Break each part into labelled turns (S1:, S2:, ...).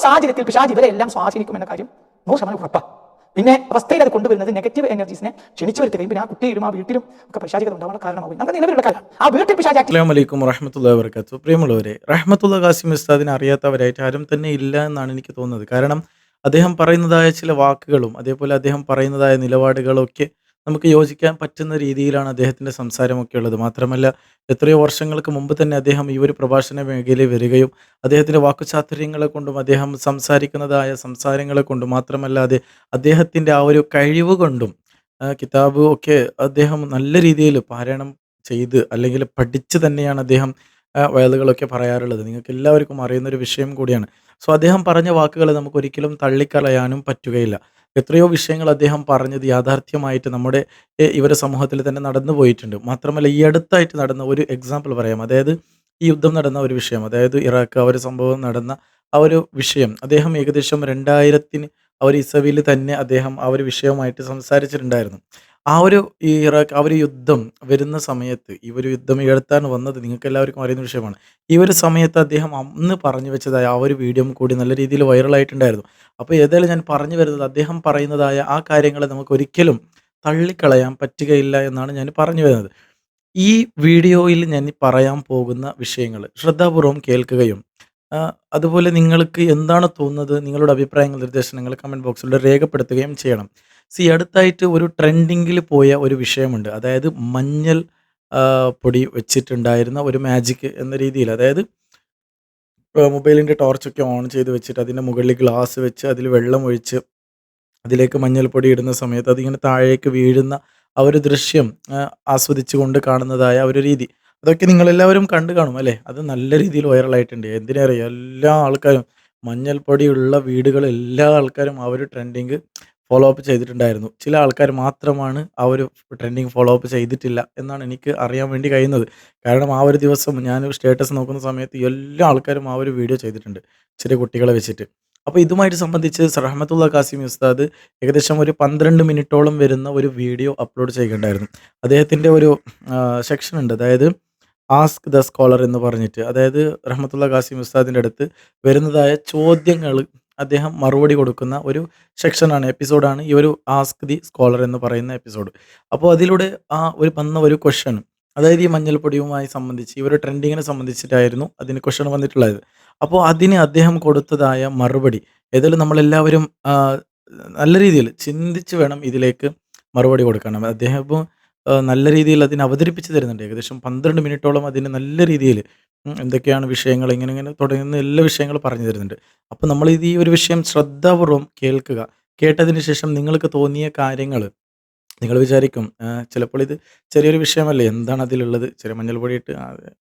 S1: സാഹചര്യത്തിൽ പിശാജ് ഇവരെ എല്ലാം സ്വാധീനിക്കും എന്ന കാര്യം നൂറ് ശതമാനം ഉറപ്പാണ് പിന്നെ അവസ്ഥയിൽ അത് കൊണ്ടുവരുന്നത് നെഗറ്റീവ് എനർജീസിനെ ക്ഷണിച്ചു വരുത്തുകയും പിന്നെ ആ കുട്ടിയിലും ആ വീട്ടിലും ഒക്കെ പിശാചികത ഉണ്ടാവാനുള്ള കാരണമാകും നമുക്ക് നിലവിലുള്ള കാര്യം ആ വീട്ടിൽ
S2: വറഹമത്തുള്ള വർക്കത്തു പ്രിയമുള്ളവരെ റഹ്മത്തുള്ള ഖാസിം ഉസ്താദിനെ അറിയാത്തവരായിട്ട് ആരും തന്നെ ഇല്ല എന്നാണ് എനിക്ക് തോന്നുന്നത്. കാരണം അദ്ദേഹം പറയുന്നതായ ചില വാക്കുകളും അതേപോലെ അദ്ദേഹം പറയുന്നതായ നിലപാടുകളും ഒക്കെ നമുക്ക് യോജിക്കാൻ പറ്റുന്ന രീതിയിലാണ് അദ്ദേഹത്തിന്റെ സംസാരമൊക്കെ ഉള്ളത്. മാത്രമല്ല എത്രയോ വർഷങ്ങൾക്ക് മുമ്പ് തന്നെ അദ്ദേഹം ഈ ഒരു പ്രഭാഷണ മേഖലയിൽ വരികയും അദ്ദേഹത്തിന്റെ വാക്കുചാതുര്യങ്ങളെ കൊണ്ടും അദ്ദേഹം സംസാരിക്കുന്നതായ സംസാരങ്ങളെ കൊണ്ടും മാത്രമല്ലാതെ അദ്ദേഹത്തിന്റെ ആ ഒരു കഴിവ് കൊണ്ടും കിതാബ് ഒക്കെ അദ്ദേഹം നല്ല രീതിയിൽ പാരായണം ചെയ്ത് അല്ലെങ്കിൽ പഠിച്ച് തന്നെയാണ് അദ്ദേഹം വയലുകളൊക്കെ പറയാറുള്ളത്. നിങ്ങൾക്ക് എല്ലാവർക്കും അറിയുന്ന ഒരു വിഷയം കൂടിയാണ്. സോ അദ്ദേഹം പറഞ്ഞ വാക്കുകൾ നമുക്ക് ഒരിക്കലും തള്ളിക്കളയാനും പറ്റുകയില്ല. എത്രയോ വിഷയങ്ങൾ അദ്ദേഹം പറഞ്ഞത് യാഥാർത്ഥ്യമായിട്ട് നമ്മുടെ ഇവരെ സമൂഹത്തിൽ തന്നെ നടന്നു പോയിട്ടുണ്ട്. മാത്രമല്ല ഈ അടുത്തായിട്ട് നടന്ന ഒരു എക്സാമ്പിൾ പറയാം. അതായത് ഈ യുദ്ധം നടന്ന ഒരു വിഷയം അതായത് ഇറാഖ് ആ ഒരു സംഭവം നടന്ന ആ ഒരു വിഷയം. അദ്ദേഹം ഏകദേശം രണ്ടായിരത്തിന് ഒരു ഇസവിയിൽ തന്നെ അദ്ദേഹം ആ ഒരു വിഷയവുമായിട്ട് സംസാരിച്ചിട്ടുണ്ടായിരുന്നു. ആ ഒരു ഈ ഇറാഖ് ആ ഒരു യുദ്ധം വരുന്ന സമയത്ത് ഈ ഒരു യുദ്ധം ഉയർത്താൻ വന്നത് നിങ്ങൾക്ക് എല്ലാവർക്കും അറിയുന്ന വിഷയമാണ്. ഈ ഒരു സമയത്ത് അദ്ദേഹം അന്ന് പറഞ്ഞു വെച്ചതായ ആ ഒരു വീഡിയോ കൂടി നല്ല രീതിയിൽ വൈറലായിട്ടുണ്ടായിരുന്നു. അപ്പോൾ ഏതായാലും ഞാൻ പറഞ്ഞു വരുന്നത് അദ്ദേഹം പറയുന്നതായ ആ കാര്യങ്ങളെ നമുക്ക് ഒരിക്കലും തള്ളിക്കളയാൻ പറ്റുകയില്ല എന്നാണ് ഞാൻ പറഞ്ഞു വരുന്നത്. ഈ വീഡിയോയിൽ ഞാൻ പറയാൻ പോകുന്ന വിഷയങ്ങൾ ശ്രദ്ധാപൂർവം കേൾക്കുകയും അതുപോലെ നിങ്ങൾക്ക് എന്താണ് തോന്നുന്നത്? നിങ്ങളുടെ അഭിപ്രായങ്ങൾ നിർദ്ദേശങ്ങൾ കമന്റ് ബോക്സിലൂടെ രേഖപ്പെടുത്തുകയും ചെയ്യണം. സി അടുത്തായിട്ട് ഒരു ട്രെൻഡിങ്ങിൽ പോയ ഒരു വിഷയമുണ്ട്. അതായത് മഞ്ഞൾ പൊടി വെച്ചിട്ടുണ്ടായിരുന്ന ഒരു മാജിക് എന്ന രീതിയിൽ. അതായത് മൊബൈലിന്റെ ടോർച്ചൊക്കെ ഓൺ ചെയ്ത് വെച്ചിട്ട് അതിന്റെ മുകളിൽ ഗ്ലാസ് വെച്ച് അതിൽ വെള്ളം ഒഴിച്ച് അതിലേക്ക് മഞ്ഞൾപ്പൊടി ഇടുന്ന സമയത്ത് അതിങ്ങനെ താഴേക്ക് വീഴുന്ന ആ ഒരു ദൃശ്യം ആസ്വദിച്ചുകൊണ്ട് കാണുന്നതായ ഒരു രീതി. അതൊക്കെ നിങ്ങളെല്ലാവരും കണ്ടു കാണും അല്ലേ? അത് നല്ല രീതിയിൽ വൈറലായിട്ടുണ്ട് എന്തിനറിയാം എല്ലാ ആൾക്കാരും മഞ്ഞൾപ്പൊടിയുള്ള വീടുകൾ എല്ലാ ആൾക്കാരും ആ ഒരു ട്രെൻഡിങ് ഫോളോ അപ്പ് ചെയ്തിട്ടുണ്ടായിരുന്നു. ചില ആൾക്കാർ മാത്രമാണ് ആ ഒരു ട്രെൻഡിങ് ഫോളോ അപ്പ് ചെയ്തിട്ടില്ല എന്നാണ് എനിക്ക് അറിയാൻ വേണ്ടി കഴിയുന്നത്. കാരണം ആ ഒരു ദിവസം ഞാൻ സ്റ്റേറ്റസ് നോക്കുന്ന സമയത്ത് എല്ലാ ആൾക്കാരും ആ ഒരു വീഡിയോ ചെയ്തിട്ടുണ്ട് ചെറിയ കുട്ടികളെ വെച്ചിട്ട്. അപ്പോൾ ഇതുമായിട്ട് സംബന്ധിച്ച് റഹ്മത്തുള്ള കാസിം ഉസ്താദ് ഏകദേശം ഒരു പന്ത്രണ്ട് മിനിറ്റോളം വരുന്ന ഒരു വീഡിയോ അപ്ലോഡ് ചെയ്യുകയുണ്ടായിരുന്നു. അദ്ദേഹത്തിന്റെ ഒരു സെക്ഷൻ ഉണ്ട്. അതായത് ആസ്ക് ദ സ്കോളർ എന്ന് പറഞ്ഞിട്ട് അതായത് റഹ്മത്തുള്ള ഖാസിം ഉസ്താദിന്റെ അടുത്ത് വരുന്നതായ ചോദ്യങ്ങൾ അദ്ദേഹം മറുപടി കൊടുക്കുന്ന ഒരു സെക്ഷനാണ് എപ്പിസോഡാണ് ഈ ഒരു ആസ്ക് ദി സ്കോളർ എന്ന് പറയുന്ന എപ്പിസോഡ്. അപ്പോൾ അതിലൂടെ ആ ഒരു വന്ന ഒരു ക്വസ്റ്റ്യൻ അതായത് ഈ മഞ്ഞൾപ്പൊടിയുമായി സംബന്ധിച്ച് ഈ ഒരു ട്രെൻഡിങ്ങിനെ സംബന്ധിച്ചിട്ടായിരുന്നു അതിന് ക്വസ്റ്റൻ വന്നിട്ടുള്ളത്. അപ്പോൾ അതിന് അദ്ദേഹം കൊടുത്തതായ മറുപടി ഏതായാലും നമ്മളെല്ലാവരും നല്ല രീതിയിൽ ചിന്തിച്ച് വേണം ഇതിലേക്ക് മറുപടി കൊടുക്കണം അദ്ദേഹം ഇപ്പോൾ നല്ല രീതിയിൽ അതിനെ അവതരിപ്പിച്ച് തരുന്നുണ്ട്. ഏകദേശം പന്ത്രണ്ട് മിനിറ്റോളം അതിന് നല്ല രീതിയിൽ എന്തൊക്കെയാണ് വിഷയങ്ങൾ ഇങ്ങനെ ഇങ്ങനെ തുടങ്ങുന്ന എല്ലാ വിഷയങ്ങളും പറഞ്ഞു തരുന്നുണ്ട്. അപ്പോൾ നമ്മൾ ഇത് ഈ ഒരു വിഷയം ശ്രദ്ധാപൂർവം കേൾക്കുക. കേട്ടതിന് ശേഷം നിങ്ങൾക്ക് തോന്നിയ കാര്യങ്ങൾ നിങ്ങൾ വിചാരിക്കും ചിലപ്പോൾ ഇത് ചെറിയൊരു വിഷയമല്ലേ എന്താണ് അതിലുള്ളത്? ചെറിയ മഞ്ഞൾ അങ്ങനെ.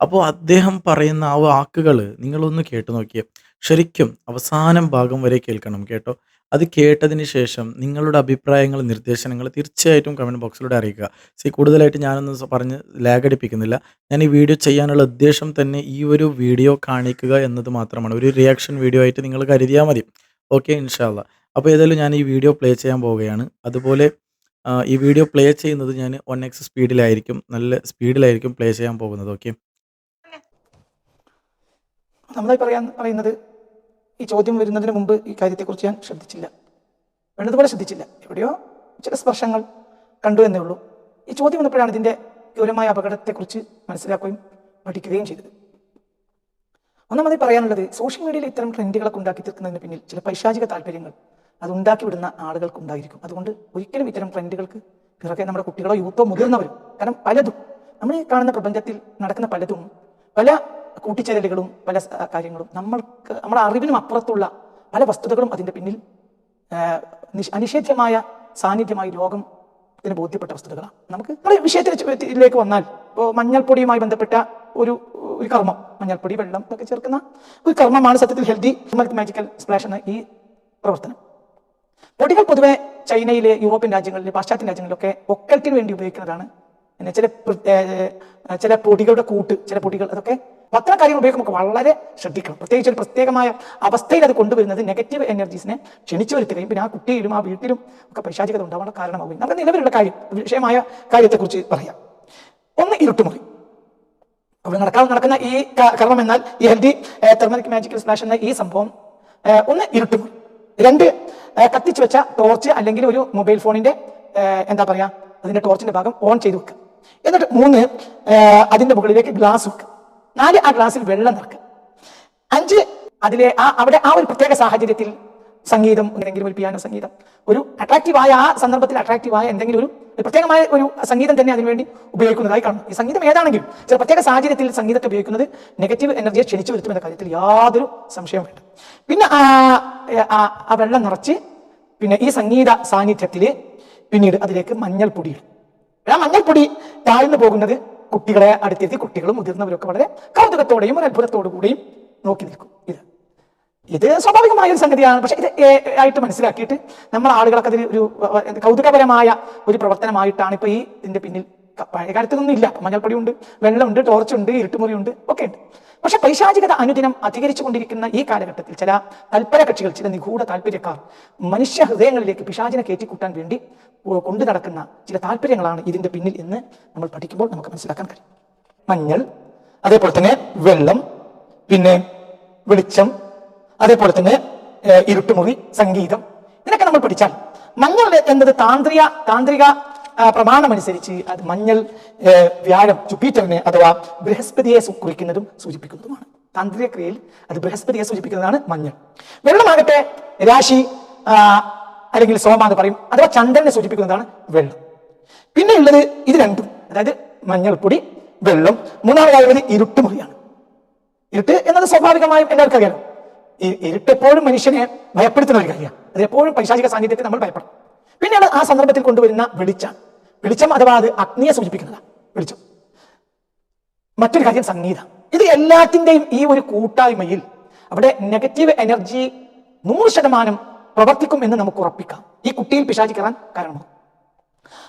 S2: അപ്പോൾ അദ്ദേഹം പറയുന്ന ആ വാക്കുകൾ നിങ്ങളൊന്ന് കേട്ടു നോക്കിയേ. ശരിക്കും അവസാനം ഭാഗം വരെ കേൾക്കണം കേട്ടോ. അത് കേട്ടതിന് ശേഷം നിങ്ങളുടെ അഭിപ്രായങ്ങൾ നിർദ്ദേശങ്ങൾ തീർച്ചയായിട്ടും കമന്റ് ബോക്സിലൂടെ അറിയിക്കുക. സി കൂടുതലായിട്ട് ഞാനൊന്നും പറഞ്ഞ് ലാഗ് അടിപ്പിക്കുന്നില്ല ഞാൻ ഈ വീഡിയോ ചെയ്യാനുള്ള ഉദ്ദേശം തന്നെ ഈ ഒരു വീഡിയോ കാണിക്കുക എന്നത് മാത്രമാണ്. ഒരു റിയാക്ഷൻ വീഡിയോ ആയിട്ട് നിങ്ങൾ കരുതിയാൽ മതി. ഓക്കെ ഇൻഷാല്ല അപ്പോൾ ഏതായാലും ഞാൻ ഈ വീഡിയോ പ്ലേ ചെയ്യാൻ പോവുകയാണ്. അതുപോലെ ഈ വീഡിയോ പ്ലേ ചെയ്യുന്നത് ഞാൻ വൺ എക്സ് സ്പീഡിലായിരിക്കും നല്ല സ്പീഡിലായിരിക്കും പ്ലേ ചെയ്യാൻ പോകുന്നത്. ഓക്കെ
S1: നമ്മളായി പറയാൻ പറയുന്നത് ഈ ചോദ്യം വരുന്നതിന് മുമ്പ് ഈ കാര്യത്തെക്കുറിച്ച് ഞാൻ ശ്രദ്ധിച്ചില്ല. വേണ്ടതുപോലെ ശ്രദ്ധിച്ചില്ല. എവിടെയോ ചില സ്പർശങ്ങൾ കണ്ടു എന്നേ ഉള്ളൂ. ഈ ചോദ്യം വന്നപ്പോഴാണ് ഇതിന്റെ ഗൗരവമായ അപകടത്തെക്കുറിച്ച് മനസ്സിലാക്കുകയും പഠിക്കുകയും ചെയ്തത്. ഒന്നാമതായി പറയാനുള്ളത് സോഷ്യൽ മീഡിയയിൽ ഇത്തരം ട്രെൻഡുകളൊക്കെ ഉണ്ടാക്കി തീർക്കുന്നതിന് പിന്നിൽ ചില പൈശാചിക താല്പര്യങ്ങൾ അത് ഉണ്ടാക്കി വിടുന്ന ആളുകൾക്ക് ഉണ്ടായിരിക്കും. അതുകൊണ്ട് ഒരിക്കലും ഇത്തരം ട്രെൻഡുകൾക്ക് പിറകെ നമ്മുടെ കുട്ടികളോ യൂത്തോ മുതിർന്നവരും കാരണം പലതും നമ്മൾ ഈ കാണുന്ന പ്രപഞ്ചത്തിൽ നടക്കുന്ന പലതും പല കൂട്ടിച്ചേരലുകളും പല കാര്യങ്ങളും. നമ്മൾക്ക് നമ്മുടെ അറിവിനും അപ്പുറത്തുള്ള പല വസ്തുതകളും അതിന്റെ പിന്നിൽ അനിഷേധ്യമായ സാന്നിധ്യമായി ലോകം ഇതിന് ബോധ്യപ്പെട്ട വസ്തുതകളാണ്. നമുക്ക് നമ്മുടെ വിഷയത്തിലേക്ക് വന്നാൽ ഇപ്പോൾ മഞ്ഞൾപ്പൊടിയുമായി ബന്ധപ്പെട്ട ഒരു ഒരു കർമ്മം മഞ്ഞൾപ്പൊടി വെള്ളം ഇതൊക്കെ ചേർക്കുന്ന ഒരു കർമ്മമാണ് സത്യത്തിൽ ഹെൽത്തി മാജിക്കൽ സ്പ്ലാഷ് എന്ന ഈ പ്രവർത്തനം. പൊടികൾ പൊതുവെ ചൈനയിലെ യൂറോപ്യൻ രാജ്യങ്ങളിൽ പാശ്ചാത്യ രാജ്യങ്ങളിലൊക്കെ ഒക്കൽത്തിന് വേണ്ടി ഉപയോഗിക്കുന്നതാണ്. പിന്നെ ചില ചില പൊടികളുടെ കൂട്ട് ചില പൊടികൾ അതൊക്കെ അത്തരം കാര്യങ്ങൾ ഉപയോഗിക്കുമ്പോൾ വളരെ ശ്രദ്ധിക്കണം. പ്രത്യേകിച്ച് ഒരു പ്രത്യേകമായ അവസ്ഥയിൽ അത് കൊണ്ടുവരുന്നത് നെഗറ്റീവ് എനർജീസിനെ ക്ഷണിച്ചു വരുത്തുകയും പിന്നെ ആ കുട്ടിയിലും ആ വീട്ടിലും ഒക്കെ പൈശാചികത ഉണ്ടാവാനുള്ള കാരണമാവുകയും. നമ്മുടെ നിലവിലുള്ള കാര്യം വിഷയമായ കാര്യത്തെക്കുറിച്ച് പറയാം. ഒന്ന് ഇരുട്ടുമുറി. അവിടെ നടക്കാതെ നടക്കുന്ന ഈ കർമ്മം എന്നാൽ ഈ ഹെൽദി തെർമലിക് മാജിക്കൽ സ്പ്ലാഷ് എന്ന ഈ സംഭവം ഒന്ന് ഇരുട്ടുമുറി. രണ്ട് കത്തിച്ചു വെച്ച ടോർച്ച് അല്ലെങ്കിൽ ഒരു മൊബൈൽ ഫോണിന്റെ എന്താ പറയാ അതിന്റെ ടോർച്ചിന്റെ ഭാഗം ഓൺ ചെയ്ത് വെക്കുക. എന്നിട്ട് മൂന്ന് അതിന്റെ മുകളിലേക്ക് ഗ്ലാസ് വെക്കുക. നാല് ആ ഗ്ലാസ്സിൽ വെള്ളം നിറക്കുക. അഞ്ച് അതിലെ ആ അവിടെ ആ ഒരു പ്രത്യേക സാഹചര്യത്തിൽ സംഗീതം എന്തെങ്കിലും ഒരു പിയാനോ സംഗീതം. ഒരു അട്രാക്റ്റീവായ ആ സന്ദർഭത്തിൽ അട്രാക്റ്റീവായ എന്തെങ്കിലും ഒരു പ്രത്യേകമായ ഒരു സംഗീതം തന്നെ അതിനുവേണ്ടി ഉപയോഗിക്കുന്നതായി കാണും ഈ സംഗീതം ഏതാണെങ്കിലും ചില പ്രത്യേക സാഹചര്യത്തിൽ സംഗീതത്തെ ഉപയോഗിക്കുന്നത് നെഗറ്റീവ് എനർജിയെ ക്ഷണിച്ചു വരുത്തുമെന്ന കാര്യത്തിൽ യാതൊരു സംശയവും വേണ്ട. പിന്നെ ആ വെള്ളം നിറച്ച് പിന്നെ ഈ സംഗീത സാന്നിധ്യത്തിൽ പിന്നീട് അതിലേക്ക് മഞ്ഞൾപ്പൊടി ഇടും. ആ മഞ്ഞൾപ്പൊടി താഴ്ന്നു പോകുന്നത് കുട്ടികളെ അടുത്തെത്തി കുട്ടികളും മുതിർന്നവരും ഒക്കെ വളരെ കൗതുകത്തോടെയും ഒരു അത്ഭുതത്തോടു കൂടിയും നോക്കി നിൽക്കും. ഇത് ഇത് സ്വാഭാവികമായ ഒരു സംഗതിയാണ്. പക്ഷെ ഇത് ആയിട്ട് മനസ്സിലാക്കിയിട്ട് നമ്മൾ ആളുകളൊക്കെ അതിന് ഒരു കൗതുകപരമായ ഒരു പ്രവർത്തനമായിട്ടാണ് ഇപ്പൊ ഈ ഇതിന്റെ പിന്നിൽ പഴയ കാലത്തൊന്നും ഇല്ല മഞ്ഞൾപ്പൊടി ഉണ്ട് വെള്ളമുണ്ട് ടോർച്ചുണ്ട് ഇരുട്ടുമുറിയുണ്ട് ഒക്കെ ഉണ്ട് പക്ഷെ പൈശാചികത അനുദിനം അധികരിച്ചു കൊണ്ടിരിക്കുന്ന ഈ കാലഘട്ടത്തിൽ ചില തൽപര കക്ഷികൾ ചില നിഗൂഢ താല്പര്യക്കാർ മനുഷ്യ ഹൃദയങ്ങളിലേക്ക് പിശാചിനെ കയറ്റിക്കൂട്ടാൻ വേണ്ടി കൊണ്ടു നടക്കുന്ന ചില താല്പര്യങ്ങളാണ് ഇതിന്റെ പിന്നിൽ എന്ന് നമ്മൾ പഠിക്കുമ്പോൾ നമുക്ക് മനസ്സിലാക്കാൻ കഴിയും. മഞ്ഞൾ അതേപോലെ തന്നെ വെള്ളം പിന്നെ വെളിച്ചം അതേപോലെ തന്നെ ഇരുട്ടുമുറി സംഗീതം. ഇതിനൊക്കെ നമ്മൾ പഠിച്ചാൽ മഞ്ഞൾ എന്നത് താന്ത്രിക താന്ത്രിക പ്രമാണമനുസരിച്ച് അത് മഞ്ഞൾ വ്യാഴം ജുപ്പീറ്ററിനെ അഥവാ ബൃഹസ്പതിയെ കുറിക്കുന്നതും സൂചിപ്പിക്കുന്നതുമാണ്. തന്ത്രിയക്രിയയിൽ അത് ബൃഹസ്പതിയെ സൂചിപ്പിക്കുന്നതാണ് മഞ്ഞൾ. വെള്ളമാകട്ടെ രാശി അല്ലെങ്കിൽ സോമ എന്ന് പറയും അഥവാ ചന്ദ്രനെ സൂചിപ്പിക്കുന്നതാണ് വെള്ളം. പിന്നെ ഉള്ളത് ഇത് രണ്ടും അതായത് മഞ്ഞൾപ്പൊടി വെള്ളം. മൂന്നാമതായുള്ളത് ഇരുട്ടുമുറിയാണ് ഇരുട്ട് എന്നത് സ്വാഭാവികമായും എല്ലാവർക്കും അറിയാലോ. ഈ ഇരുട്ട് എപ്പോഴും മനുഷ്യനെ ഭയപ്പെടുത്തുന്ന ഒരു കാര്യമാണ്. അത് എപ്പോഴും പൈശാചിക സാന്നിധ്യത്തിൽ നമ്മൾ ഭയപ്പെടും പിന്നെയാണ് ആ സന്ദർഭത്തിൽ കൊണ്ടുവരുന്ന വെളിച്ചം. വെളിച്ചം അഥവാ അത് അഗ്നിയെ സൂചിപ്പിക്കുന്നതാണ് വെളിച്ചം. മറ്റൊരു കാര്യം സംഗീതം. ഇത് എല്ലാത്തിന്റെയും ഈ ഒരു കൂട്ടായ്മയിൽ അവിടെ നെഗറ്റീവ് എനർജി നൂറ് ശതമാനം പ്രവർത്തിക്കും എന്ന് നമുക്ക് ഉറപ്പിക്കാം. ഈ കുട്ടിയിൽ പിശാചി കയറാൻ കാരണമാകും.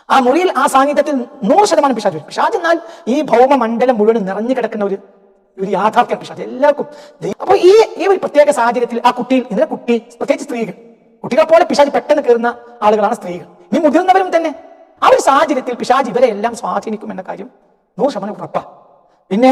S1: ആ മുറിയിൽ ആ സാന്നിധ്യത്തിൽ നൂറ് ശതമാനം പിശാജ് വരും. പിശാജ് എന്നാൽ ഈ ഭൗമ മണ്ഡലം മുഴുവൻ നിറഞ്ഞു കിടക്കുന്ന ഒരു ഒരു യാഥാർത്ഥ്യം പിശാജ് എല്ലാവർക്കും അപ്പോൾ അപ്പൊ ഈ ഈ ഒരു പ്രത്യേക സാഹചര്യത്തിൽ ആ കുട്ടിയിൽ ഇതിലെ കുട്ടി പ്രത്യേകിച്ച് സ്ത്രീകൾ കുട്ടികളെ പോലെ പിശാജ് പെട്ടെന്ന് കയറുന്ന ആളുകളാണ് സ്ത്രീകൾ. ഇനി മുതിർന്നവരും തന്നെ. ആ ഒരു സാഹചര്യത്തിൽ പിശാജ് ഇവരെ എല്ലാം സ്വാധീനിക്കും എന്ന കാര്യം നൂറ് ശതമാനം ഉറപ്പാ. പിന്നെ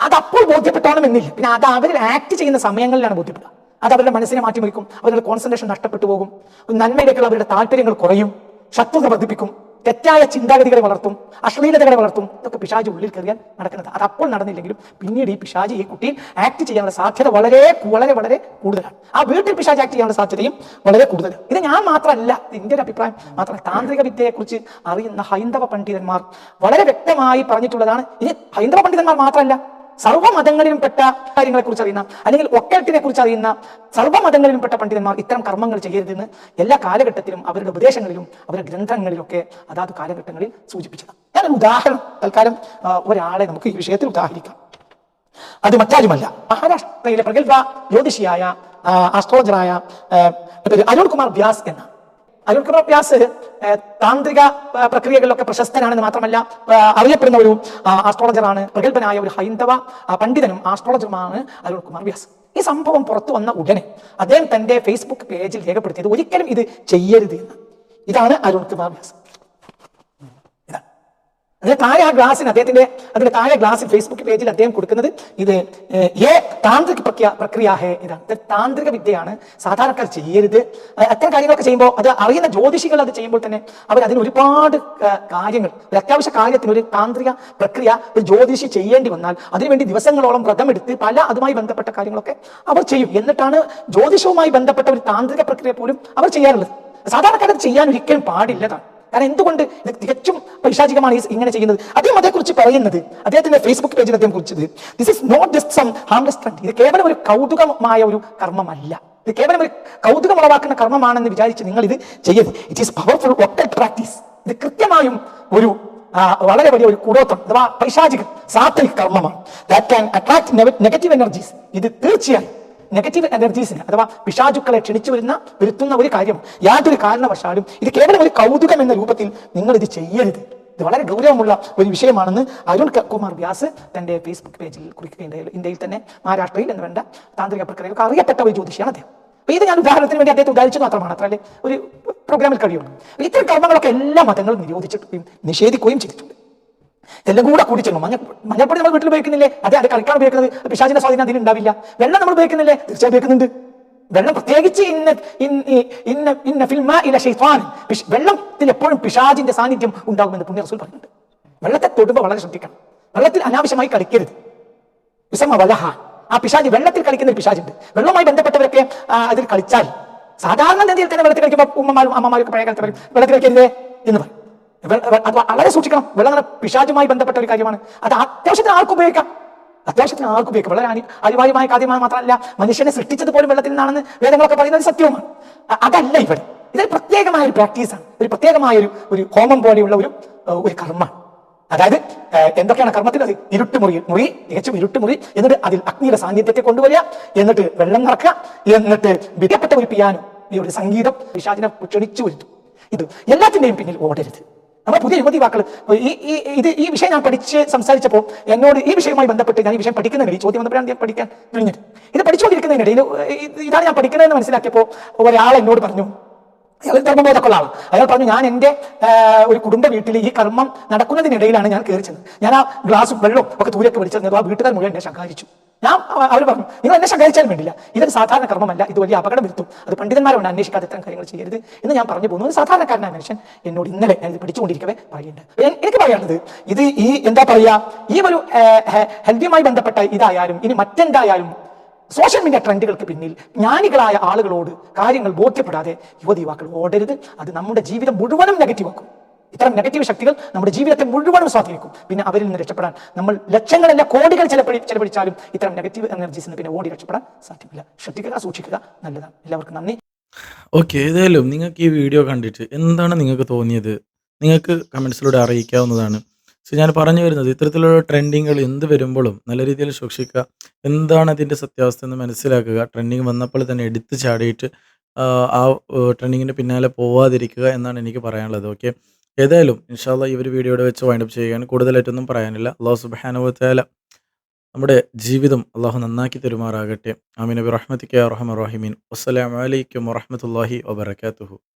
S1: അത് അപ്പോൾ ബോധ്യപ്പെട്ടോണമെന്നില്ല പിന്നെ അത് അവരിൽ ആക്ട് ചെയ്യുന്ന സമയങ്ങളിലാണ് ബോധ്യപ്പെടുക. അത് അവരുടെ മനസ്സിനെ മാറ്റിമറിക്കും. അവരുടെ കോൺസെൻട്രേഷൻ നഷ്ടപ്പെട്ടു പോകും. നന്മയിലേക്കുള്ള അവരുടെ താല്പര്യങ്ങൾ കുറയും. ശത്രുത വർദ്ധിപ്പിക്കും. തെറ്റായ ചിന്താഗതികളെ വളർത്തും അശ്ലീലതകളെ വളർത്തും ഇതൊക്കെ പിശാജ് ഉള്ളിൽ കയറിയാൽ നടക്കുന്നത്. അത് അപ്പോൾ നടന്നില്ലെങ്കിലും പിന്നീട് ഈ പിശാജ് ഈ കുട്ടിയിൽ ആക്ട് ചെയ്യാനുള്ള സാധ്യത വളരെ വളരെ വളരെ കൂടുതലാണ്. ആ വീട്ടിൽ പിശാജ് ആക്ട് ചെയ്യാനുള്ള സാധ്യതയും വളരെ കൂടുതലാണ്. ഇത് ഞാൻ മാത്രമല്ല എന്റെ ഒരു അഭിപ്രായം മാത്രമല്ല താന്ത്രിക വിദ്യയെക്കുറിച്ച് അറിയുന്ന ഹൈന്ദവ പണ്ഡിതന്മാർ വളരെ വ്യക്തമായി പറഞ്ഞിട്ടുള്ളതാണ്. ഇനി ഹൈന്ദവ പണ്ഡിതന്മാർ മാത്രമല്ല സർവ മതങ്ങളിലും പെട്ട കാര്യങ്ങളെ കുറിച്ച് അറിയുന്ന അല്ലെങ്കിൽ ഒക്കൽട്ടിനെ കുറിച്ച് അറിയുന്ന സർവമതങ്ങളിലും പെട്ട പണ്ഡിതന്മാർ ഇത്തരം കർമ്മങ്ങൾ ചെയ്യരുതെന്ന് എല്ലാ കാലഘട്ടത്തിലും അവരുടെ ഉപദേശങ്ങളിലും അവരുടെ ഗ്രന്ഥങ്ങളിലൊക്കെ അതാത് കാലഘട്ടങ്ങളിൽ സൂചിപ്പിച്ചത് ഞാനൊരു ഉദാഹരണം തൽക്കാലം ഒരാളെ നമുക്ക് ഈ വിഷയത്തിൽ ഉദാഹരിക്കാം. അത് മറ്റാരുമല്ല. മഹാരാഷ്ട്രയിലെ പ്രഗത്ഭ ജ്യോതിഷിയായ ആസ്ട്രോളജറായ അരുൺ കുമാർ വ്യാസ് എന്ന അരുൺ വ്യാസ് താന്ത്രിക പ്രക്രിയകളിലൊക്കെ പ്രശസ്തനാണെന്ന് മാത്രമല്ല അറിയപ്പെടുന്ന ഒരു ആസ്ട്രോളജറാണ് പ്രഗത്ഭനായ ഒരു ഹൈന്ദവ പണ്ഡിതനും ആസ്ട്രോളജറുമാണ് അരുൺ കുമാർ വ്യാസ്. ഈ സംഭവം പുറത്തു വന്ന ഉടനെ അദ്ദേഹം തന്റെ ഫേസ്ബുക്ക് പേജിൽ രേഖപ്പെടുത്തിയത് ഒരിക്കലും ഇത് ചെയ്യരുത് എന്ന്. ഇതാണ് അരുൺ കുമാർ വ്യാസ്. അതിന് താഴെ ആ ഗ്ലാസിന് അദ്ദേഹത്തിന്റെ അതിന്റെ താഴെ ഗ്ലാസിൽ ഫേസ്ബുക്ക് പേജിൽ അദ്ദേഹം കൊടുക്കുന്നത് ഇത് ഏ താന്ത്രിക പ്രക്രിയ പ്രക്രിയ ഹേ ഇതാണ്. ഇത് താന്ത്രിക വിദ്യയാണ് സാധാരണക്കാർ ചെയ്യരുത്. അത്തരം കാര്യങ്ങളൊക്കെ ചെയ്യുമ്പോൾ അത് അറിയുന്ന ജ്യോതിഷികൾ അത് ചെയ്യുമ്പോൾ തന്നെ അവർ അതിന് ഒരുപാട് കാര്യങ്ങൾ ഒരു അത്യാവശ്യ കാര്യത്തിന് ഒരു താന്ത്രിക പ്രക്രിയ ഒരു ജ്യോതിഷി ചെയ്യേണ്ടി വന്നാൽ അതിനുവേണ്ടി ദിവസങ്ങളോളം വ്രതമെടുത്ത് പല അതുമായി ബന്ധപ്പെട്ട കാര്യങ്ങളൊക്കെ അവർ ചെയ്യും. എന്നിട്ടാണ് ജ്യോതിഷവുമായി ബന്ധപ്പെട്ട ഒരു താന്ത്രിക പ്രക്രിയ പോലും അവർ ചെയ്യാറുള്ളത്. സാധാരണക്കാർ അത് ചെയ്യാൻ ഒരിക്കലും പാടില്ലതാണ് കാരണം എന്തുകൊണ്ട് ഇത് തികച്ചും പൈശാചികമാണ് ഇങ്ങനെ ചെയ്യുന്നത്? അദ്ദേഹം അതേക്കുറിച്ച് പറയുന്നത് അദ്ദേഹത്തിന്റെ ഫേസ്ബുക്ക് പേജിൽ അദ്ദേഹം കുറിച്ചത് this is not just some harmless trend ഇത് കേവലം ഒരു കൗതുകമായ ഒരു കർമ്മമല്ല. ഇത് കേവലം ഒരു കൗതുകം ഉളവാക്കുന്ന കർമ്മമാണെന്ന് വിചാരിച്ച് നിങ്ങൾ ഇത് ചെയ്യരുത്. It is powerful occult practice ഇത് കൃത്യമായും ഒരു വളരെ വലിയ ഒരു കൂടോത്രം അഥവാ പൈശാചിക സാത്വിക കർമ്മമാണ്. That can attract negative energies ഇത് തീർച്ചയായും നെഗറ്റീവ് എനർജീസിന് അഥവാ പിശാചുക്കളെ ക്ഷണിച്ചു വരുന്ന വരുത്തുന്ന ഒരു കാര്യം യാതൊരു കാരണവശാലും ഇത് കേവലം ഒരു കൗതുകം എന്ന രൂപത്തിൽ നിങ്ങൾ ഇത് ചെയ്യരുത്. ഇത് വളരെ ഗൗരവമുള്ള ഒരു വിഷയമാണെന്ന് അരുൺ കുമാർ വ്യാസ് തന്റെ ഫേസ്ബുക്ക് പേജിൽ കുറിക്കുകയുണ്ടായി ഇന്ത്യയിൽ തന്നെ മഹാരാഷ്ട്രയിൽ എന്ന് വേണ്ട താന്ത്രിക പ്രക്രിയകൾക്ക് അറിയപ്പെട്ട ഒരു ജ്യോതിഷിയാണ് അദ്ദേഹം. അപ്പൊ ഇത് ഞാൻ ഉദാഹരണത്തിന് വേണ്ടി അദ്ദേഹത്തെ ഉദാഹരിച്ചു മാത്രമാണ് അത്രല്ലേ ഒരു പ്രോഗ്രാമിൽ കഴിയുള്ളൂ. ഇത്തരം കർമ്മങ്ങളൊക്കെ എല്ലാ മതങ്ങളും നിരോധിച്ചിട്ടും നിഷേധിക്കുകയും ചെയ്തിട്ടുണ്ട്. ഇതെല്ലാം കൂടെ കൂടി ചെല്ലും മഞ്ഞ മഞ്ഞപ്പൊടി നമ്മൾ വീട്ടിൽ ഉപയോഗിക്കുന്നില്ലേ? അതെ അത് കളിക്കാൻ ഉപയോഗിക്കുന്നത്. പിശാചിന്റെ സ്വാധീനം അതിൽ ഉണ്ടാവില്ല. വെള്ളം നമ്മൾ ഉപയോഗിക്കുന്നില്ലേ? തീർച്ചയായും ഉപയോഗിക്കുന്നുണ്ട്. വെള്ളം പ്രത്യേകിച്ച് ഇന്ന ഇന്ന ഇന്ന ഫിൽമ ഇല ഷെയ്ഫാൻ വെള്ളത്തിൽ എപ്പോഴും പിശാജിന്റെ സാന്നിധ്യം ഉണ്ടാകുമെന്ന് പുണ്യ റസൂൽ പറയുന്നുണ്ട്. വെള്ളത്തെ തൊടുമ്പോൾ വളരെ ശ്രദ്ധിക്കണം. വെള്ളത്തിൽ അനാവശ്യമായി കളിക്കരുത്. വിസമ വലഹ. ആ പിശാജ് വെള്ളത്തിൽ കളിക്കുന്ന ഒരു പിശാജുണ്ട് വെള്ളവുമായി ബന്ധപ്പെട്ടവരൊക്കെ അതിൽ കളിച്ചാൽ സാധാരണ രീതിയിൽ തന്നെ വെള്ളത്തിൽ കളിക്കുമ്പോൾ ഉമ്മമാരും അമ്മമാരും പഴയ കാലത്ത് പറയും വെള്ളത്തിൽ കളിക്കരുതേ എന്ന് പറയും. അത് വളരെ സൂക്ഷിക്കണം. വെള്ളം എന്ന് പിശാചുമായി ബന്ധപ്പെട്ട ഒരു കാര്യമാണ്. അത് അത്യാവശ്യത്തിന് ആർക്കും ഉപയോഗിക്കാം. അത്യാവശ്യത്തിന് ആർക്കും ഉപയോഗിക്കാം. വളരെ അനി അനിവാര്യമായ കാര്യമാണ് മാത്രമല്ല മനുഷ്യനെ സൃഷ്ടിച്ചത് പോലും വെള്ളത്തിൽ നിന്നാണെന്ന് വേദങ്ങളൊക്കെ പറയുന്നത് സത്യവുമാണ്. അതല്ല ഇവിടെ ഇതൊരു പ്രത്യേകമായ ഒരു പ്രാക്ടീസാണ് ഒരു പ്രത്യേകമായ ഒരു ഒരു ഹോമം പോലെയുള്ള ഒരു ഒരു കർമ്മ. അതായത് എന്തൊക്കെയാണ് കർമ്മത്തിൽ? അത് ഇരുട്ട് മുറി മുറി തികച്ചും ഇരുട്ട് മുറി എന്നിട്ട് അതിൽ അഗ്നിയുടെ സാന്നിധ്യത്തെ കൊണ്ടുവരിക. എന്നിട്ട് വെള്ളം നിറക്കുക. എന്നിട്ട് വിധപ്പെട്ട ഒരു പിയാനോ ഒരു സംഗീതം വിഷാദിനെ ക്ഷണിച്ചു വരുത്തും. ഇത് എല്ലാത്തിന്റെയും പിന്നിൽ ഓടരുത്. നമ്മുടെ പുതിയ യുവതിവാക്കൾ. ഈ ഈ ഇത് ഈ വിഷയം ഞാൻ പഠിച്ച് സംസാരിച്ചപ്പോൾ എന്നോട് ഈ വിഷയവുമായി ബന്ധപ്പെട്ട് ഞാൻ ഈ വിഷയം പഠിക്കുന്നതിനിടയിൽ ചോദ്യം വന്നപ്പോഴാണ് ഞാൻ പഠിക്കാൻ വിളിഞ്ഞത് ഇത് പഠിച്ചുകൊണ്ടിരിക്കുന്നതിനിടയിൽ ഇത് ഇതാണ് ഞാൻ പഠിക്കുന്നതെന്ന് മനസ്സിലാക്കിയപ്പോൾ ഒരാൾ എന്നോട് പറഞ്ഞു അയാൾ ധർമ്മബോധക്കുള്ള ആളാണ് അയാൾ പറഞ്ഞു ഞാൻ എന്റെ ഒരു കുടുംബ വീട്ടിൽ ഈ കർമ്മം നടക്കുന്നതിനിടയിലാണ് ഞാൻ കയറി ചെന്നത്. ഞാൻ ആ ഗ്ലാസ് വെള്ളം ഒക്കെ ദൂരേക്ക് വലിച്ചെറിഞ്ഞത് ആ വീട്ടുകാർ മുഴുവൻ എന്നെ ശകാരിച്ചു. ഞാൻ അവർ പറഞ്ഞു നിങ്ങൾ എന്നെ ശകാരിച്ചാലും വേണ്ടില്ല. ഇതൊരു സാധാരണ കർമ്മമല്ല. ഇത് വലിയ അപകടം വരുത്തും. അത് പണ്ഡിതന്മാരോട് അന്വേഷിക്കാതെ ഇത്തരം കാര്യങ്ങൾ ചെയ്യരുത്. എന്ന് ഞാൻ പറഞ്ഞു പോകുന്നു. ഒരു സാധാരണക്കാരനായ മനുഷ്യൻ എന്നോട് ഇന്നലെ ഞാൻ ഇത് പിടിച്ചുകൊണ്ടിരിക്കവേ പറയുന്നുണ്ട് എനിക്ക് പറയാനുള്ളത് ഇത് ഈ എന്താ പറയാ ഈ ഒരു ഹെൽത്തിയുമായി ബന്ധപ്പെട്ട ഇതായാലും ഇനി മറ്റെന്തായാലും സോഷ്യൽ മീഡിയ ട്രെൻഡുകൾക്ക് പിന്നിൽ ജ്ഞാനികളായ ആളുകളോട് കാര്യങ്ങൾ ബോധ്യപ്പെടാതെ യുവതി യുവാക്കൾ ഓടരുത്. അത് നമ്മുടെ ജീവിതം മുഴുവനും നെഗറ്റീവ് ആക്കും ഇത്തരം നെഗറ്റീവ് ശക്തികൾ നമ്മുടെ ജീവിതത്തെ മുഴുവനും സ്വാധീനിക്കും. പിന്നെ അവരിൽ നിന്ന് രക്ഷപ്പെടാൻ നമ്മൾ ലക്ഷങ്ങളല്ല കോടികൾ ചിലപ്പോൾ ചെലവഴിച്ചാലും ഇത്തരം നെഗറ്റീവ് എനർജീസ് നിന്ന് പിന്നെ ഓടി രക്ഷപ്പെടാൻ സാധ്യമല്ല. ശ്രദ്ധിക്കുക സൂക്ഷിക്കുക നല്ലതാണ്. എല്ലാവർക്കും നന്ദി.
S2: ഓക്കെ ഏതായാലും നിങ്ങൾക്ക് ഈ വീഡിയോ കണ്ടിട്ട് എന്താണ് നിങ്ങൾക്ക് തോന്നിയത്? നിങ്ങൾക്ക് കമൻസിലൂടെ അറിയിക്കാവുന്നതാണ്. സോ ഞാൻ പറഞ്ഞു വരുന്നത് ഇത്തരത്തിലുള്ള ട്രെൻഡിങ്ങുകൾ എന്ത് വരുമ്പോഴും നല്ല രീതിയിൽ സൂക്ഷിക്കുക. എന്താണ് അതിന്റെ സത്യാവസ്ഥ എന്ന് മനസ്സിലാക്കുക. ട്രെൻഡിങ് വന്നപ്പോൾ തന്നെ എടുത്ത് ചാടിയിട്ട് ആ ട്രെൻഡിങ്ങിന്റെ പിന്നാലെ പോവാതിരിക്കുക എന്നാണ് എനിക്ക് പറയാനുള്ളത്. ഓക്കെ ഏതായാലും ഇൻഷാല്ല ഈ ഒരു വീഡിയോയുടെ വെച്ച് വൈൻഡപ്പ് ചെയ്യുകയാണ്. കൂടുതലായിട്ടൊന്നും പറയാനില്ല. അള്ളാഹു സുബാനുഭവത്തേല നമ്മുടെ ജീവിതം അള്ളാഹു നന്നാക്കി തരുമാറാകട്ടെ. ആമീൻ. നബി റഹ്മത്തിക്ക് റഹ്മ റഹിമീൻ വസ്സലാമലൈക്കും വറഹമത്തല്ലാഹി വബർക്കാത്തുഹു